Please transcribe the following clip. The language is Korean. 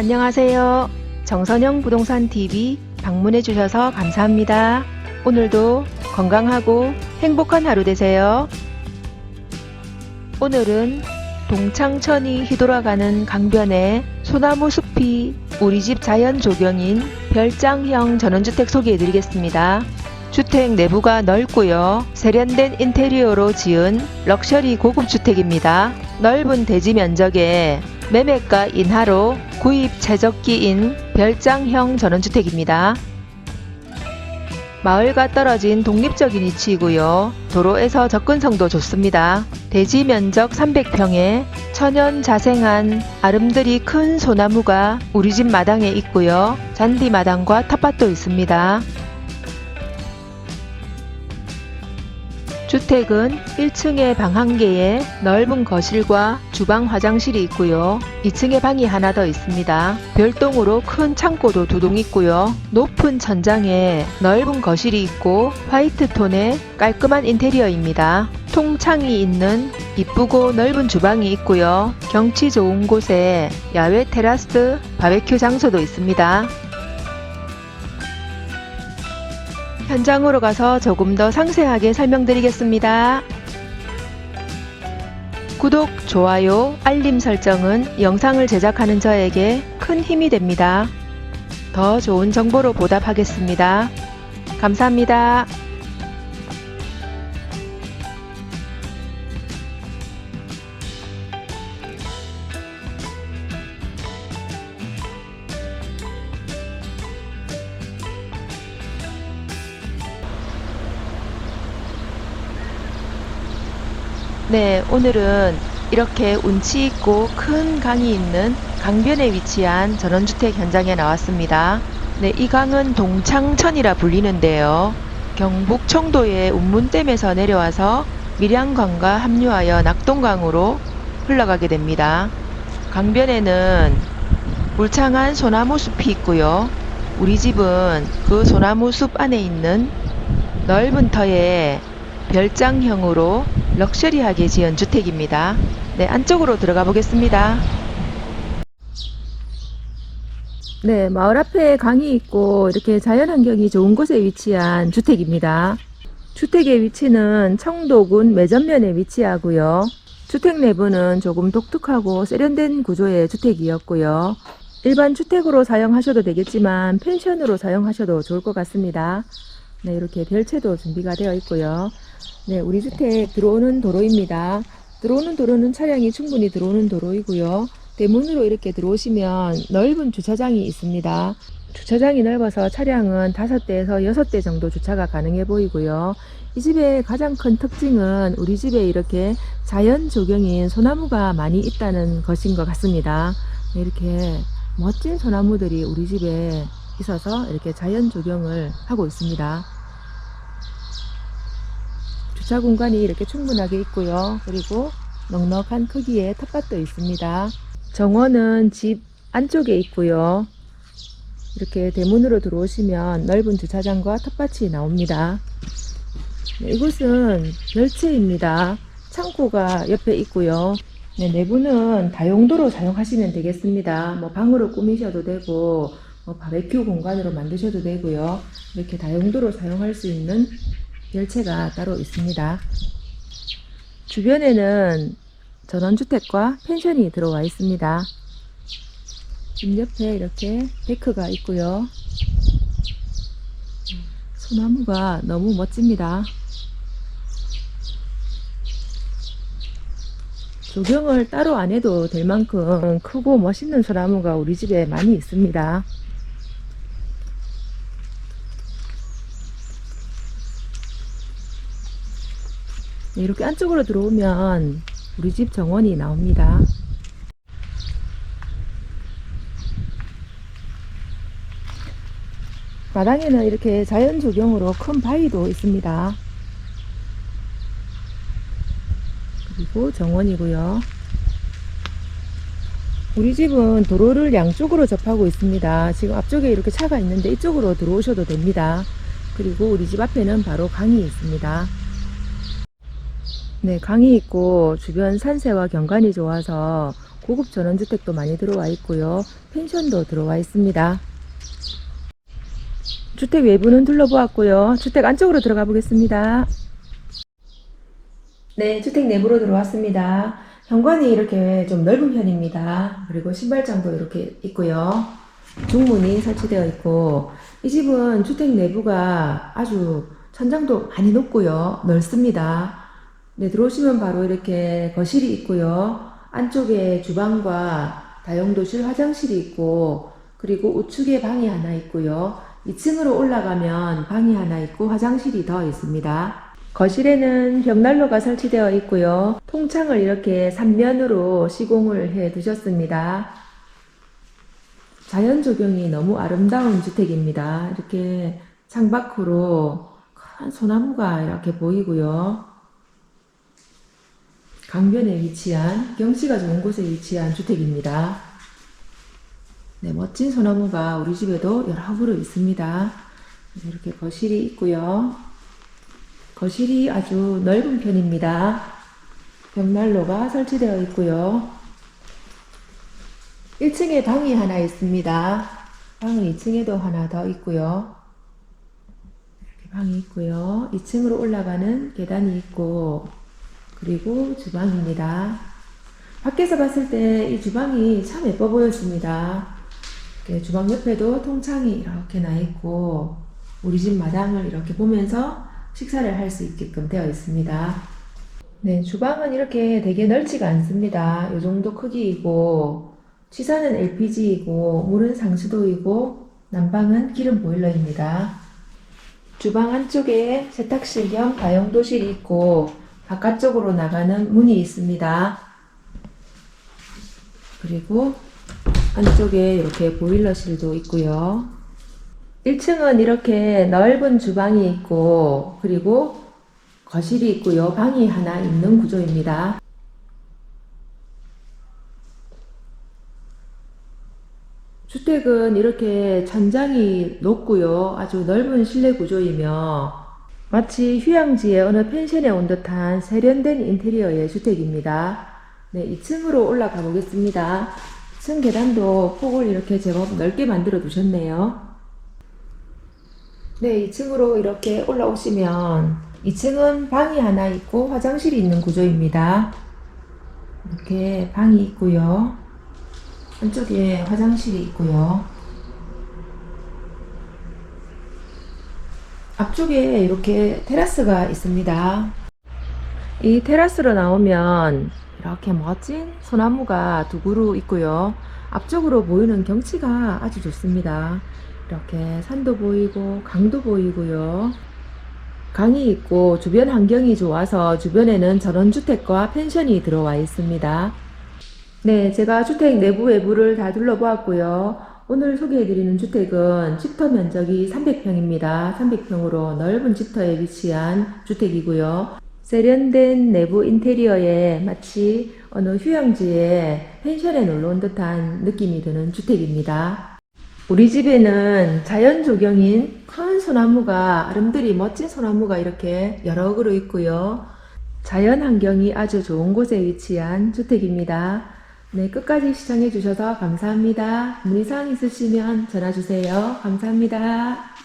안녕하세요. 정선영 부동산 TV 방문해 주셔서 감사합니다. 오늘도 건강하고 행복한 하루 되세요. 오늘은 동창천이 휘돌아가는 강변에 소나무 숲이 우리 집 자연 조경인 별장형 전원주택 소개해 드리겠습니다. 주택 내부가 넓고요. 세련된 인테리어로 지은 럭셔리 고급 주택입니다. 넓은 대지 면적에 매매가 인하로 구입 최적기인 별장형 전원주택입니다. 마을과 떨어진 독립적인 위치이고요. 도로에서 접근성도 좋습니다. 대지 면적 300평에 천연 자생한 아름드리 큰 소나무가 우리 집 마당에 있고요. 잔디 마당과 텃밭도 있습니다. 주택은 1층에 방 한 개에 넓은 거실과 주방 화장실이 있고요. 2층에 방이 하나 더 있습니다. 별동으로 큰 창고도 두 동 있고요. 높은 천장에 넓은 거실이 있고 화이트 톤의 깔끔한 인테리어입니다. 통창이 있는 이쁘고 넓은 주방이 있고요. 경치 좋은 곳에 야외 테라스 바베큐 장소도 있습니다. 현장으로 가서 조금 더 상세하게 설명드리겠습니다. 구독, 좋아요, 알림 설정은 영상을 제작하는 저에게 큰 힘이 됩니다. 더 좋은 정보로 보답하겠습니다. 감사합니다. 네, 오늘은 이렇게 운치 있고 큰 강이 있는 강변에 위치한 전원주택 현장에 나왔습니다. 네, 이 강은 동창천이라 불리는데요. 경북 청도의 운문댐에서 내려와서 밀양강과 합류하여 낙동강으로 흘러가게 됩니다. 강변에는 울창한 소나무 숲이 있고요. 우리 집은 그 소나무 숲 안에 있는 넓은 터에 별장형으로 럭셔리하게 지은 주택입니다. 네, 안쪽으로 들어가 보겠습니다. 네, 마을 앞에 강이 있고 이렇게 자연 환경이 좋은 곳에 위치한 주택입니다. 주택의 위치는 청도군 매전면에 위치하고요. 주택 내부는 조금 독특하고 세련된 구조의 주택이었고요. 일반 주택으로 사용하셔도 되겠지만 펜션으로 사용하셔도 좋을 것 같습니다. 네, 이렇게 별채도 준비가 되어 있고요. 네, 우리 주택 들어오는 도로입니다. 들어오는 도로는 차량이 충분히 들어오는 도로이고요. 대문으로 이렇게 들어오시면 넓은 주차장이 있습니다. 주차장이 넓어서 차량은 5대에서 6대 정도 주차가 가능해 보이고요. 이 집의 가장 큰 특징은 우리 집에 이렇게 자연 조경인 소나무가 많이 있다는 것인 것 같습니다. 네, 이렇게 멋진 소나무들이 우리 집에 있어서 이렇게 자연 조경을 하고 있습니다. 주차 공간이 이렇게 충분하게 있고요. 그리고 넉넉한 크기의 텃밭도 있습니다. 정원은 집 안쪽에 있고요. 이렇게 대문으로 들어오시면 넓은 주차장과 텃밭이 나옵니다. 네, 이곳은 별채입니다. 창고가 옆에 있고요. 네, 내부는 다용도로 사용하시면 되겠습니다. 뭐 방으로 꾸미셔도 되고 뭐 바베큐 공간으로 만드셔도 되고요. 이렇게 다용도로 사용할 수 있는 열체가 따로 있습니다. 주변에는 전원주택과 펜션이 들어와 있습니다. 집 옆에 이렇게 데크가 있고요. 소나무가 너무 멋집니다. 조경을 따로 안 해도 될 만큼 크고 멋있는 소나무가 우리 집에 많이 있습니다. 이렇게 안쪽으로 들어오면 우리 집 정원이 나옵니다. 마당에는 이렇게 자연 조경으로 큰 바위도 있습니다. 그리고 정원이고요. 우리 집은 도로를 양쪽으로 접하고 있습니다. 지금 앞쪽에 이렇게 차가 있는데 이쪽으로 들어오셔도 됩니다. 그리고 우리 집 앞에는 바로 강이 있습니다. 네, 강이 있고 주변 산세와 경관이 좋아서 고급 전원주택도 많이 들어와 있고요. 펜션도 들어와 있습니다. 주택 외부는 둘러보았고요. 주택 안쪽으로 들어가 보겠습니다. 네, 주택 내부로 들어왔습니다. 현관이 이렇게 좀 넓은 편입니다. 그리고 신발장도 이렇게 있고요. 중문이 설치되어 있고 이 집은 주택 내부가 아주 천장도 많이 높고요. 넓습니다. 네, 들어오시면 바로 이렇게 거실이 있고요. 안쪽에 주방과 다용도실 화장실이 있고 그리고 우측에 방이 하나 있고요. 2층으로 올라가면 방이 하나 있고 화장실이 더 있습니다. 거실에는 벽난로가 설치되어 있고요. 통창을 이렇게 3면으로 시공을 해 두셨습니다. 자연 조경이 너무 아름다운 주택입니다. 이렇게 창밖으로 큰 소나무가 이렇게 보이고요. 강변에 위치한 경치가 좋은 곳에 위치한 주택입니다. 네, 멋진 소나무가 우리 집에도 여러 그루 있습니다. 이렇게 거실이 있고요. 거실이 아주 넓은 편입니다. 벽난로가 설치되어 있고요. 1층에 방이 하나 있습니다. 방은 2층에도 하나 더 있고요. 이렇게 방이 있고요. 2층으로 올라가는 계단이 있고 그리고 주방입니다. 밖에서 봤을 때 이 주방이 참 예뻐 보였습니다. 주방 옆에도 통창이 이렇게 나 있고 우리 집 마당을 이렇게 보면서 식사를 할 수 있게끔 되어 있습니다. 네, 주방은 이렇게 되게 넓지가 않습니다. 이 정도 크기이고 취사는 LPG이고 물은 상수도이고 난방은 기름 보일러입니다. 주방 안쪽에 세탁실 겸 다용도실이 있고 바깥쪽으로 나가는 문이 있습니다. 그리고 안쪽에 이렇게 보일러실도 있고요. 1층은 이렇게 넓은 주방이 있고 그리고 거실이 있고요. 방이 하나 있는 구조입니다. 주택은 이렇게 천장이 높고요. 아주 넓은 실내 구조이며 마치 휴양지의 어느 펜션에 온 듯한 세련된 인테리어의 주택입니다. 네, 2층으로 올라가 보겠습니다. 2층 계단도 폭을 이렇게 제법 넓게 만들어 두셨네요. 네, 2층으로 이렇게 올라오시면 2층은 방이 하나 있고 화장실이 있는 구조입니다. 이렇게 방이 있고요. 안쪽에 화장실이 있고요. 앞쪽에 이렇게 테라스가 있습니다. 이 테라스로 나오면 이렇게 멋진 소나무가 두 그루 있고요. 앞쪽으로 보이는 경치가 아주 좋습니다. 이렇게 산도 보이고 강도 보이고요. 강이 있고 주변 환경이 좋아서 주변에는 전원주택과 펜션이 들어와 있습니다. 네, 제가 주택 내부 외부를 다 둘러보았고요. 오늘 소개해드리는 주택은 집터 면적이 300평입니다. 300평으로 넓은 집터에 위치한 주택이고요. 세련된 내부 인테리어에 마치 어느 휴양지에 펜션에 놀러 온 듯한 느낌이 드는 주택입니다. 우리 집에는 자연 조경인 큰 소나무가 아름드리 멋진 소나무가 이렇게 여러 그루 있고요. 자연 환경이 아주 좋은 곳에 위치한 주택입니다. 네, 끝까지 시청해 주셔서 감사합니다. 문의사항 있으시면 전화 주세요. 감사합니다.